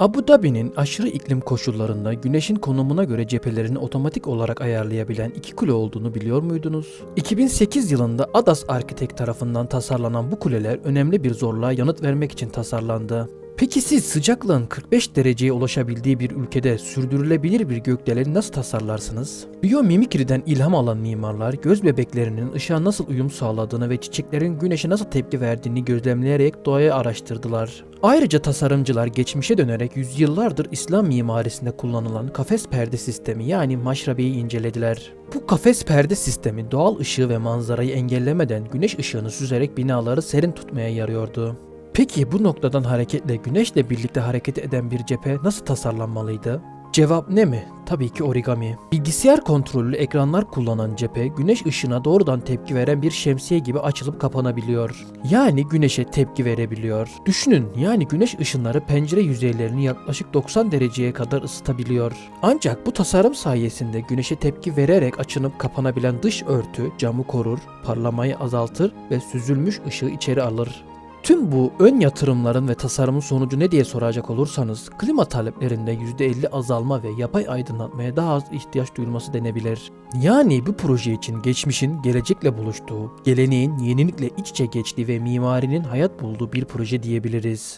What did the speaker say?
Abu Dhabi'nin aşırı iklim koşullarında güneşin konumuna göre cephelerini otomatik olarak ayarlayabilen iki kule olduğunu biliyor muydunuz? 2008 yılında Adas Architect tarafından tasarlanan bu kuleler önemli bir zorluğa yanıt vermek için tasarlandı. Peki siz sıcaklığın 45 dereceye ulaşabildiği bir ülkede sürdürülebilir bir gökdeleni nasıl tasarlarsınız? Biyomimikriden ilham alan mimarlar göz bebeklerinin ışığa nasıl uyum sağladığını ve çiçeklerin güneşe nasıl tepki verdiğini gözlemleyerek doğayı araştırdılar. Ayrıca tasarımcılar geçmişe dönerek yüzyıllardır İslam mimarisinde kullanılan kafes perde sistemi yani maşrabeyi incelediler. Bu kafes perde sistemi doğal ışığı ve manzarayı engellemeden güneş ışığını süzerek binaları serin tutmaya yarıyordu. Peki bu noktadan hareketle güneşle birlikte hareket eden bir cephe nasıl tasarlanmalıydı? Cevap ne mi? Tabii ki origami. Bilgisayar kontrollü ekranlar kullanan cephe güneş ışığına doğrudan tepki veren bir şemsiye gibi açılıp kapanabiliyor. Yani güneşe tepki verebiliyor. Düşünün yani güneş ışınları pencere yüzeylerini yaklaşık 90 dereceye kadar ısıtabiliyor. Ancak bu tasarım sayesinde güneşe tepki vererek açınıp kapanabilen dış örtü camı korur, parlamayı azaltır ve süzülmüş ışığı içeri alır. Tüm bu ön yatırımların ve tasarımın sonucu ne diye soracak olursanız klima taleplerinde %50 azalma ve yapay aydınlatmaya daha az ihtiyaç duyulması denebilir. Yani bu proje için geçmişin gelecekle buluştuğu, geleneğin yenilikle iç içe geçtiği ve mimarinin hayat bulduğu bir proje diyebiliriz.